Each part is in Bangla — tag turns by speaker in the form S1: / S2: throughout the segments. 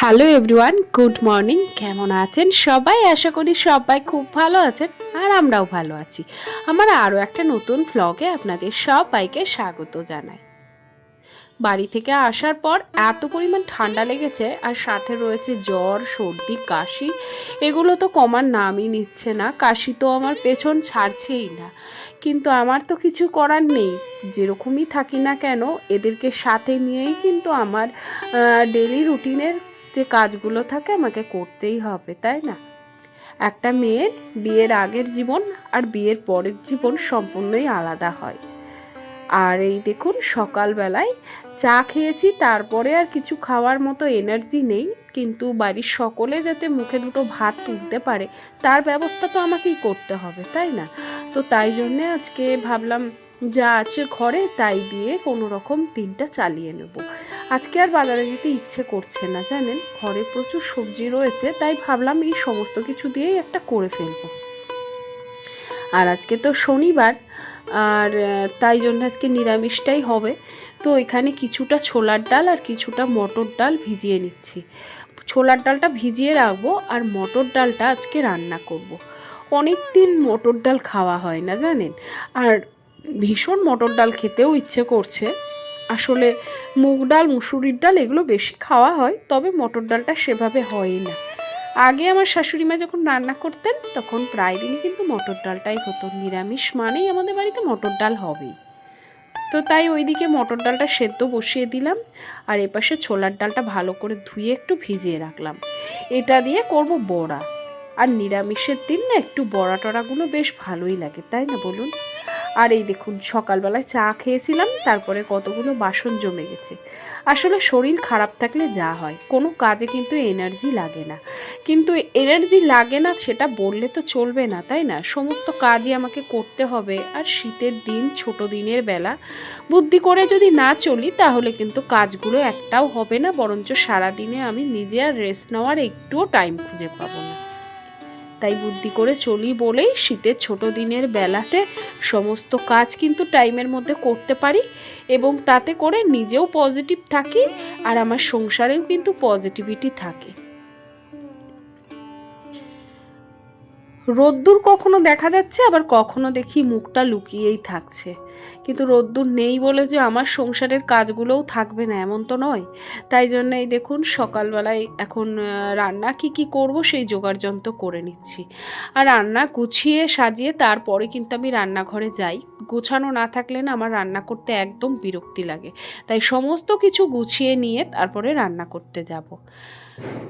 S1: হ্যালো এভরিওয়ান গুড মর্নিং কেমন আছেন? সবাই আশা করি সবাই খুব ভালো আছেন। আর আমরাও ভালো আছি। আমার আরও একটা নতুন ফ্লগে আপনাদের সবাইকে স্বাগত জানাই। বাড়ি থেকে আসার পর এত পরিমাণ ঠান্ডা লেগেছে আর সাথে রয়েছে জ্বর, সর্দি, কাশি, এগুলো তো কমার নামই নিচ্ছে না। কাশি তো আমার পেছন ছাড়ছেই না। কিন্তু আমার তো কিছু করার নেই। যেরকমই থাকি না কেন, এদেরকে সাথে নিয়েই কিন্তু আমার ডেলি রুটিনের যে কাজগুলো থাকে আমাকে করতেই হবে, তাই না? একটা মেয়ের বিয়ের আগের জীবন আর বিয়ের পরের জীবন সম্পূর্ণই আলাদা হয়। আর এই দেখুন, সকালবেলায় চা খেয়েছি, তারপরে আর কিছু খাওয়ার মতো এনার্জি নেই, কিন্তু বাড়ির সকলে যাতে মুখে দুটো ভাত তুলতে পারে, তার ব্যবস্থা তো আমাকেই করতে হবে, তাই না? তো তাই জন্যে আজকে ভাবলাম যা আছে ঘরে, তাই দিয়ে কোনো রকম দিনটা চালিয়ে নেব। আজকে আর বাজারে যেতে ইচ্ছে করছে না, জানেন? ঘরে প্রচুর সবজি রয়েছে, তাই ভাবলাম এই সমস্ত কিছু দিয়েই একটা করে ফেলব। আর আজকে তো শনিবার, আর তাই জন্য আজকে নিরামিষটাই হবে। তো এখানে কিছুটা ছোলার ডাল আর কিছুটা মটর ডাল ভিজিয়ে নিচ্ছি। ছোলার ডালটা ভিজিয়ে রাখব আর মটর ডালটা আজকে রান্না করব। অনেক দিন মটর ডাল খাওয়া হয় না, জানেন? আর ভীষণ মটর ডাল খেতেও ইচ্ছে করছে। আসলে মুগ ডাল, মুসুরির ডাল এগুলো বেশি খাওয়া হয়, তবে মটর ডালটা সেভাবে হয়ই না। আগে আমার শাশুড়ি মা যখন রান্না করতেন, তখন প্রায় দিনই কিন্তু মটর ডালটাই হতো। নিরামিষ মানেই আমাদের বাড়িতে মটর ডাল হবেই। তো তাই ওইদিকে মটর ডালটা সেদ্ধ বসিয়ে দিলাম, আর এপাশে ছোলার ডালটা ভালো করে ধুয়ে একটু ভিজিয়ে রাখলাম। এটা দিয়ে করব বড়া। আর নিরামিষের দিন না একটু বড়া টড়াগুলো বেশ ভালোই লাগে, তাই না বলুন? আর এই দেখুন, সকালবেলায় চা খেয়েছিলাম, তারপরে কতগুলো বাসন জমে গেছে। আসলে শরীর খারাপ থাকলে যা হয়, কোনো কাজে কিন্তু এনার্জি লাগে না। কিন্তু এনার্জি লাগে না, সেটা বললে তো চলবে না, তাই না? সমস্ত কাজই আমাকে করতে হবে, আর শীতের দিন, ছোট দিনের বেলা। বুদ্ধি করে যদি না চলি, তাহলে কিন্তু কাজগুলো একটাও হবে না, বরঞ্চ সারাদিনে আমি নিজে আর রেস্ট নেওয়ার একটুও টাইম খুঁজে পাবো না। তাই বুদ্ধি করে চলি বলেই শীতের ছোট দিনের বেলাতে সমস্ত কাজ কিন্তু টাইমের মধ্যে করতে পারি এবং তাতে করে নিজেও পজিটিভ থাকি আর আমার সংসারেও কিন্তু পজিটিভিটি থাকে। রোদ্দুর কখনো দেখা যাচ্ছে, আবার কখনো দেখি মুখটা লুকিয়েই থাকছে। কিন্তু রোদ্দুর নেই বলে যে আমার সংসারের কাজগুলোও থাকবে না, এমন তো নয়। তাই জন্য এই দেখুন, সকালবেলায় এখন রান্না কি কি করব সেই জোগাড় যন্ত্র করে নিচ্ছি। আর রান্না গুছিয়ে সাজিয়ে তারপরে কিন্তু আমি রান্নাঘরে যাই। গোছানো না থাকলে না আমার রান্না করতে একদম বিরক্তি লাগে। তাই সমস্ত কিছু গুছিয়ে নিয়ে তারপরে রান্না করতে যাব।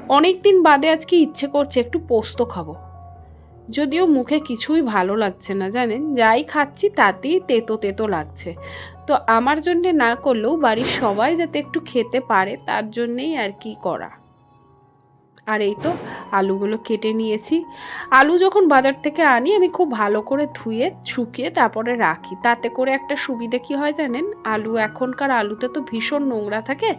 S1: অনেক দিন বাদে আজকে ইচ্ছে করছে একটু পোস্ত খাব। যদিও মুখে কিছুই ভালো লাগছে না, জানেন? যাই খাচ্ছি তাতেই তেতো তেতো লাগছে। তো আমার জন্যে না করলেও বাড়ির সবাই যাতে একটু খেতে পারে, তার জন্যেই আর কি করা। আর এই তো আলুগুলো কেটে নিয়েছি। আলু যখন বাজার থেকে আনি, আমি খুব ভালো করে ধুয়ে, শুকিয়ে তারপরে রাখি। তাতে করে একটা সুবিধে কি হয় জানেন? আলু এখনকার আলুতে তো ভীষণ নোংরা থাকে।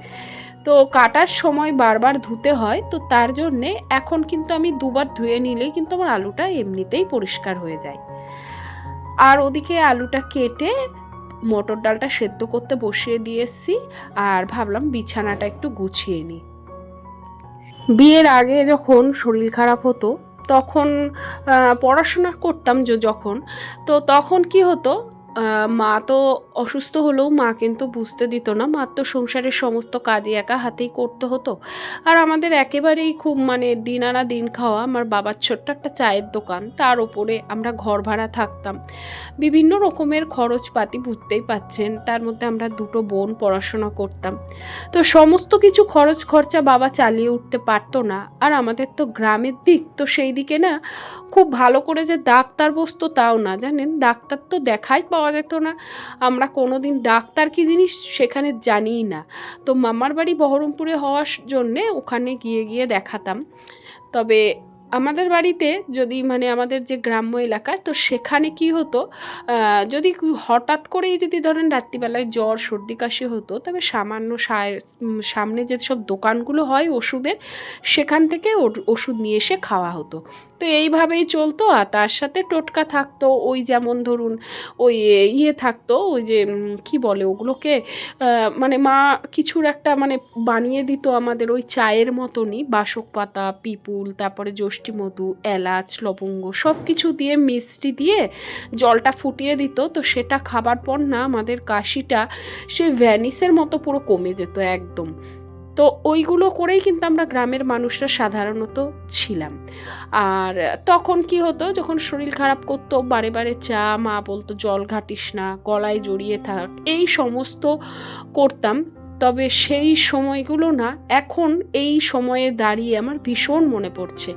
S1: তো কাটার সময় বারবার ধুতে হয়, তো তার জন্যে এখন কিন্তু আমি দুবার ধুয়ে নিলেই কিন্তু আমার আলুটা এমনিতেই পরিষ্কার হয়ে যায়। আর ওদিকে আলুটা কেটে মটর ডালটা সেদ্ধ করতে বসিয়ে দিয়ে আর ভাবলাম বিছানাটা একটু গুছিয়ে নিই। বিয়ের আগে যখন শরীর খারাপ হতো, তখন পড়াশোনা করতাম যখন, তো তখন কি হতো মা তো অসুস্থ হলেও মা কিন্তু বুঝতে দিত না। মা তো সংসারের সমস্ত কাজই একা হাতেই করতে হতো। আর আমাদের একেবারেই খুব মানে দিন আনা দিন খাওয়া। আমার বাবার ছোট্ট একটা চায়ের দোকান। তার ওপরে আমরা ঘর ভাড়া থাকতাম। বিভিন্ন রকমের খরচপাতি বুঝতেই পাচ্ছেন। তার মধ্যে আমরা দুটো বোন পড়াশোনা করতাম। তো সমস্ত কিছু খরচ খরচা বাবা চালিয়ে উঠতে পারতো না। আর আমাদের তো গ্রামের দিক তো সেই দিকে না, খুব ভালো করে যে ডাক্তার বসতো তাও না। জানেন, ডাক্তার তো দেখাই পাওয়া যেত না। আমরা কোনো দিন ডাক্তার কি জিনিস সেখানে জানিই না। তো মামার বাড়ি বহরমপুরে হওয়ার জন্যে ওখানে গিয়ে গিয়ে দেখাতাম। তবে আমাদের বাড়িতে যদি মানে আমাদের যে গ্রাম্য এলাকা, তো সেখানে কি হতো যদি হঠাৎ করেই যদি ধরেন রাত্রিবেলায় জ্বর, সর্দি, কাশি হতো, তবে সামান্য সামনে যেসব দোকানগুলো হয় ওষুধের, সেখান থেকে ওষুধ নিয়ে এসে খাওয়া হতো। তো এইভাবেই চলতো আর তার সাথে টোটকা থাকতো, ওই যেমন ধরুন ওই ইয়ে থাকতো, ওই যে কি বলে ওগুলোকে মানে মা কিছুর একটা মানে বানিয়ে দিত আমাদের ওই চায়ের মতনই, বাসক পাতা, পিপুল, তারপরে যষ্টি মধু এলাচ, লবঙ্গ সব কিছু দিয়ে মিষ্টি দিয়ে জলটা ফুটিয়ে দিত। তো সেটা খাবার পর না আমাদের কাশিটা সে ভ্যানিসের মতো পুরো কমে যেত একদম। তো ওইগুলো করেই কিন্তু আমরা গ্রামের মানুষরা সাধারণত ছিলাম। আর তখন কি হতো, যখন শরীর খারাপ করতো, বারে বারে চা, মা বলতো, জল ঘাটিস না, গলায় জড়িয়ে থাক। এই সমস্ত করতাম। তবে সেই সময়গুলো না, এখন এই সময়ে দাঁড়িয়ে আমার ভীষণ মনে পড়ছে।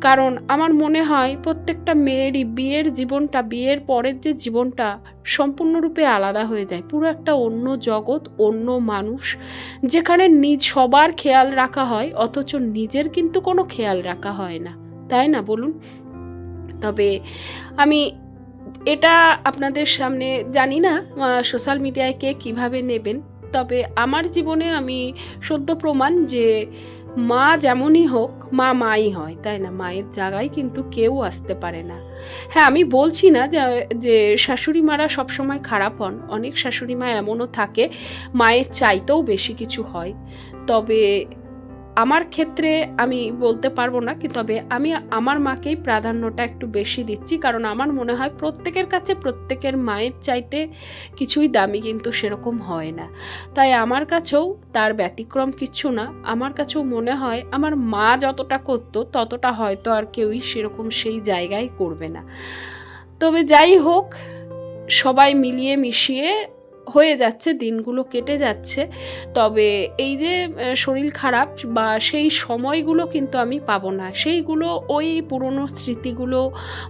S1: কারণ আমার মনে হয় প্রত্যেকটা মেয়েরই বিয়ের জীবনটা, বিয়ের পরের যে জীবনটা সম্পূর্ণরূপে আলাদা হয়ে যায়। পুরো একটা অন্য জগৎ, অন্য মানুষ, যেখানে নিজ সবার খেয়াল রাখা হয়, অথচ নিজের কিন্তু কোনো খেয়াল রাখা হয় না। তাই না বলুন? তবে আমি এটা আপনাদের সামনে জানি না সোশ্যাল মিডিয়ায় কে কীভাবে নেবেন। তবে আমার জীবনে আমি সদ্য প্রমাণ যে মা যেমনই হোক, মা মাই হয়, তাই না? মায়ের জায়গায় কিন্তু কেউ আসতে পারে না। হ্যাঁ আমি বলছি না যে শাশুড়ি মারা সবসময় খারাপ হন। অনেক শাশুড়ি মা এমনও থাকে, মায়ের চাইতেও বেশি কিছু হয়। তবে আমার ক্ষেত্রে আমি বলতে পারব না কি তবে আমি আমার মাকেই প্রাধান্যটা একটু বেশি দিচ্ছি, কারণ আমার মনে হয় প্রত্যেকের কাছে প্রত্যেকের মায়ের চাইতে কিছুই দামি কিন্তু সেরকম হয় না। তাই আমার কাছেও তার ব্যতিক্রম কিচ্ছু না, আমার কাছেও মনে হয় আমার মা যতটা করতো, ততটা হয়তো আর কেউই সেরকম সেই জায়গায় করবে না। তবে যাই হোক, সবাই মিলিয়ে মিশিয়ে হয়ে যাচ্ছে, দিনগুলো কেটে যাচ্ছে। তবে এই যে শরীর খারাপ বা সেই সময়গুলো কিন্তু আমি পাবো না। সেইগুলো ওই পুরনো স্মৃতিগুলো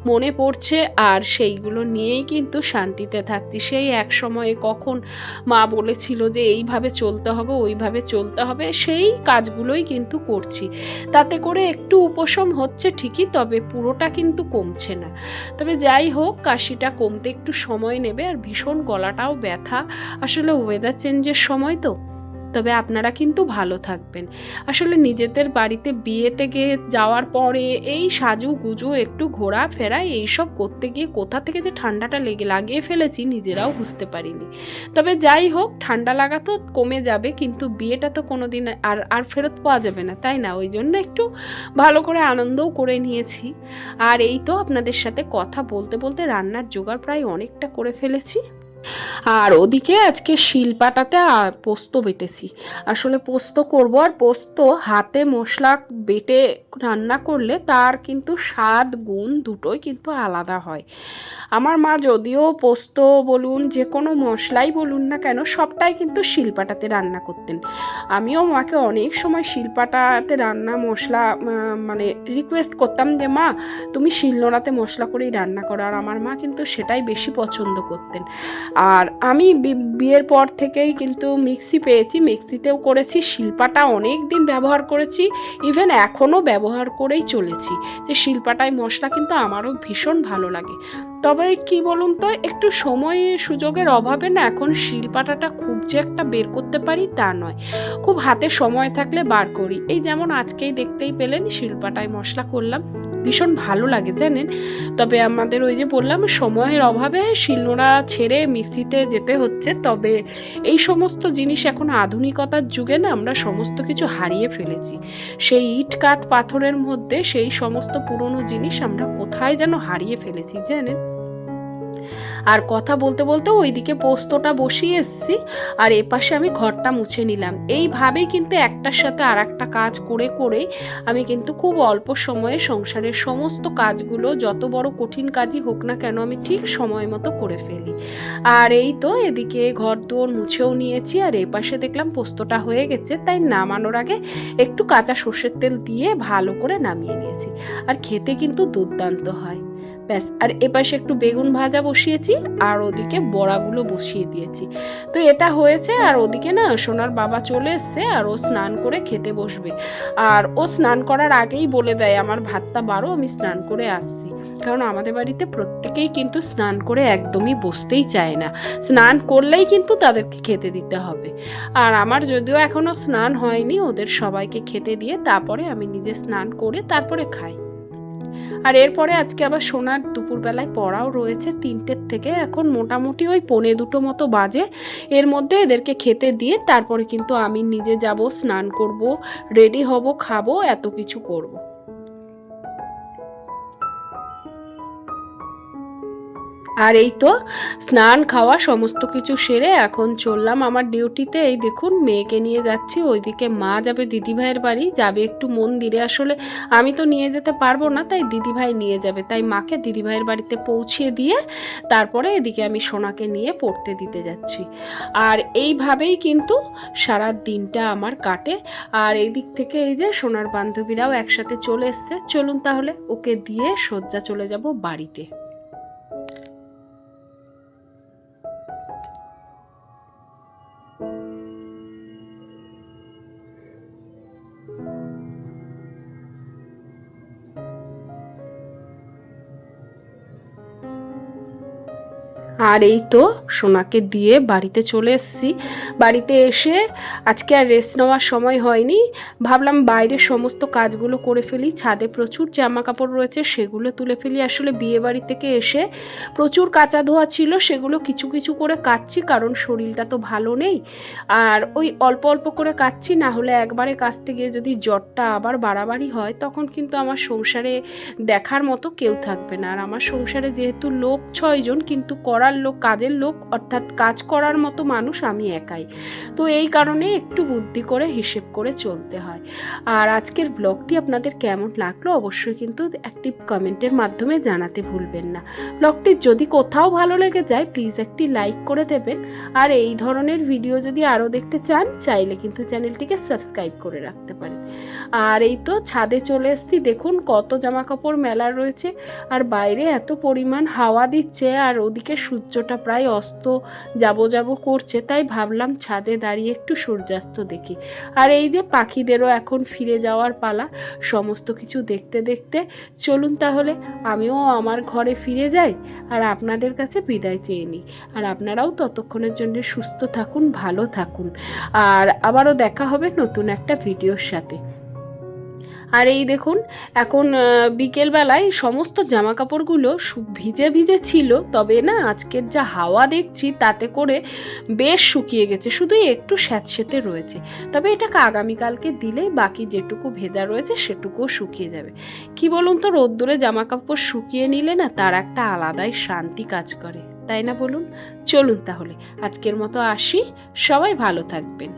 S1: মনে পড়ছে আর সেইগুলো নিয়েই কিন্তু শান্তিতে থাকছি। সেই এক সময়ে কখন মা বলেছিল যে, এইভাবে চলতে হবে, ওইভাবে চলতে হবে সেই কাজগুলোই কিন্তু করছি। তাতে করে একটু উপশম হচ্ছে ঠিকই, তবে পুরোটা কিন্তু কমছে না। তবে যাই হোক, কাশিটা কমতে একটু সময় নেবে আর ভীষণ গলাটাও ব্যথা। আসলে ওয়েদার চেঞ্জের সময় তো। তবে আপনারা কিন্তু ভালো থাকবেন। আসলে নিজেদের বাড়িতে বিয়েতে গিয়ে যাওয়ার পরে এই সাজু গুজু একটু ঘোরা ফেরা এইসব করতে গিয়ে কোথা থেকে যে ঠান্ডাটা লেগে লাগিয়ে ফেলেছি নিজেরাও বুঝতে পারিনি। তবে যাই হোক, ঠান্ডা লাগা তো কমে যাবে কিন্তু বিয়েটা তো কোনো দিন আর আর ফেরত পাওয়া যাবে না, তাই না? ওই জন্য একটু ভালো করে আনন্দও করে নিয়েছি। আর এই তো আপনাদের সাথে কথা বলতে বলতে রান্নার জোগাড় প্রায় অনেকটা করে ফেলেছি। আর ওদিকে আজকে শিলপাটাতে পোস্ত বেটেছি। আসলে পোস্ত করব আর পোস্ত হাতে মশলা বেটে রান্না করলে তার কিন্তু স্বাদ, গুণ দুটোই কিন্তু আলাদা হয়। আমার মা যদিও পোস্ত বলুন, যে কোনো মশলাই বলুন না কেন, সবটাই কিন্তু শিলপাটাতে রান্না করতেন। আমিও মাকে অনেক সময় শিলপাটাতে রান্না মশলা মানে রিকোয়েস্ট করতাম যে, মা, তুমি শিলনোড়াতে মশলা করেই রান্না করো। আর আমার মা কিন্তু সেটাই বেশি পছন্দ করতেন। আর আমি বিয়ের পর থেকেই কিন্তু মিক্সি পেয়েছি। মিক্সিতেও করেছি, শিল্পাটা অনেক দিন ব্যবহার করেছি, ইভেন এখনও ব্যবহার করেই চলেছি। যে শিল্পাটায় মশলা কিন্তু আমারও ভীষণ ভালো লাগে। তবে কি বলুন তো, একটু সময় সুযোগের অভাবে না এখন শিলপাটাটা খুব যে একটা বের করতে পারি তা নয়। খুব হাতে সময় থাকলে বার করি। এই যেমন আজকেই দেখতেই পেলেন শিলপাটায় মশলা করলাম। ভীষণ ভালো লাগে জানেন। তবে আমাদের ওই যে বললাম, সময়ের অভাবে শিলনোড়া ছেড়ে মিক্সিতে যেতে হচ্ছে। তবে এই সমস্ত জিনিস এখন আধুনিকতার যুগে না আমরা সমস্ত কিছু হারিয়ে ফেলেছি। সেই ইট কাঠ পাথরের মধ্যে সেই সমস্ত পুরনো জিনিস আমরা কোথায় যেন হারিয়ে ফেলেছি জানেন? আর কথা বলতে বলতে ওইদিকে পোস্তটা বসিয়ে এসছি, আর এপাশে আমি ঘরটা মুছে নিলাম। এইভাবেই কিন্তু একটার সাথে আর একটা কাজ করে করে আমি কিন্তু খুব অল্প সময়ে সংসারের সমস্ত কাজগুলো, যত বড় কঠিন কাজই হোক না কেন, আমি ঠিক সময় মতো করে ফেলি। আর এই তো এদিকে ঘর দুয়ার মুছেও নিয়েছি, আর এপাশে দেখলাম পোস্তটা হয়ে গেছে, তাই নামানোর আগে একটু কাঁচা সর্ষের তেল দিয়ে ভালো করে নামিয়ে নিয়েছি। আর খেতে কিন্তু দুর্দান্ত হয়। ব্যাস, আর এপাশে একটু বেগুন ভাজা বসিয়েছি, আর ওদিকে বড়াগুলো বসিয়ে দিয়েছি। তো এটা হয়েছে, আর ওদিকে না সোনার বাবা চলে এসছে, আর ও স্নান করে খেতে বসবে। আর ও স্নান করার আগেই বলে দেয়, আমার ভাতটা বারো, আমি স্নান করে আসছি। কারণ আমাদের বাড়িতে প্রত্যেকেই কিন্তু স্নান করে একদমই বসতেই চায় না। স্নান করলেই কিন্তু তাদেরকে খেতে দিতে হবে। আর আমার যদিও এখনও স্নান হয়নি, ওদের সবাইকে খেতে দিয়ে তারপরে আমি নিজে স্নান করে তারপরে খাই। আর এরপরে আজকে আবার সোনার দুপুরবেলায় পড়াও রয়েছে তিনটের থেকে এখন মোটামুটি ওই পনে দুটো মতো বাজে এর মধ্যে এদেরকে খেতে দিয়ে তারপরে কিন্তু আমি নিজে যাব, স্নান করব রেডি হব, খাব, এত কিছু করব। আর এই তো, স্নান, খাওয়া, সমস্ত কিছু সেরে এখন চললাম আমার ডিউটিতে। এই দেখুন, মেয়েকে নিয়ে যাচ্ছি, ওইদিকে মা যাবে দিদিভাইয়ের বাড়ি, যাবে একটু মন্দিরে। আসলে আমি তো নিয়ে যেতে পারব না, তাই দিদিভাই নিয়ে যাবে। তাই মাকে দিদিভাইয়ের বাড়িতে পৌঁছিয়ে দিয়ে তারপরে এদিকে আমি সোনাকে নিয়ে পড়তে দিতে যাচ্ছি। আর এইভাবেই কিন্তু সারা দিনটা আমার কাটে। আর এই দিক থেকে এই যে সোনার বান্ধবীরাও একসাথে চলে এসছে। চলুন তাহলে ওকে দিয়ে শয্যা চলে যাব বাড়িতে। Thank you. আর এই তো সোনাকে দিয়ে বাড়িতে চলে এসেছি। বাড়িতে এসে আজকে আর রেস্ট নেওয়ার সময় হয়নি। ভাবলাম বাইরে সমস্ত কাজগুলো করে ফেলি। ছাদে প্রচুর জামা কাপড় রয়েছে, সেগুলো তুলে ফেলি। আসলে বিয়ে বাড়ি থেকে এসে প্রচুর কাঁচা ধোয়া ছিল, সেগুলো কিছু কিছু করে কাচ্ছি কারণ শরীরটা তো ভালো নেই। আর ওই অল্প অল্প করে কাচ্ছি না হলে একবারে কাচতে গিয়ে যদি জ্বরটা আবার বাড়াবাড়ি হয়, তখন কিন্তু আমার সংসারে দেখার মতো কেউ থাকবে না। আর আমার সংসারে যেহেতু লোক ছয়জন, কিন্তু করার লোক, কাজের লোক, অর্থাৎ কাজ করার মতো মানুষ আমি একাই। তো এই কারণে একটু বুদ্ধি করে হিসেব করে চলতে হয়। আর আজকের ব্লগটি আপনাদের কেমন লাগল অবশ্যই কিন্তু একটি কমেন্টের মাধ্যমে জানাতে ভুলবেন না। ব্লগটি যদি কোথাও ভালো লেগে যায় প্লিজ একটি লাইক করে দেবেন। আর এই ধরনের ভিডিও যদি আরও দেখতে চান, চাইলে কিন্তু চ্যানেলটিকে সাবস্ক্রাইব করে রাখতে পারেন। আর এই তো ছাদে চলে এসেছি, দেখুন কত জামা কাপড় মেলা রয়েছে। আর বাইরে এত পরিমাণ হাওয়া দিচ্ছে, আর ওদিকে সূর্যটা প্রায় অস্ত যাব যাব করছে, তাই ভাবলাম ছাদে দাঁড়িয়ে একটু সূর্যাস্ত দেখি। আর এই যে পাখিদেরও এখন ফিরে যাওয়ার পালা, সমস্ত কিছু দেখতে দেখতে, চলুন তাহলে আমিও আমার ঘরে ফিরে যাই আর আপনাদের কাছে বিদায় চেয়ে নিই। আর আপনারাও ততক্ষণের জন্য সুস্থ থাকুন, ভালো থাকুন। আর আবারও দেখা হবে নতুন একটা ভিডিওর সাথে। আর এই দেখুন, এখন বিকেলবেলায় সমস্ত জামা কাপড়গুলো ভিজে ভিজে ছিল, তবে না, আজকের যা হাওয়া দেখছি, তাতে করে বেশ শুকিয়ে গেছে, শুধু একটু স্যাঁতসেঁতে রয়েছে। তবে এটাকে আগামীকালকে দিলেই বাকি যেটুকু ভেজা রয়েছে, সেটুকুও শুকিয়ে যাবে। কি বলুন তো, রোদ্দুরে জামা কাপড় শুকিয়ে নিলে না, তার একটা আলাদাই শান্তি কাজ করে, তাই না বলুন? চলুন তাহলে, আজকের মতো আসি, সবাই ভালো থাকবেন।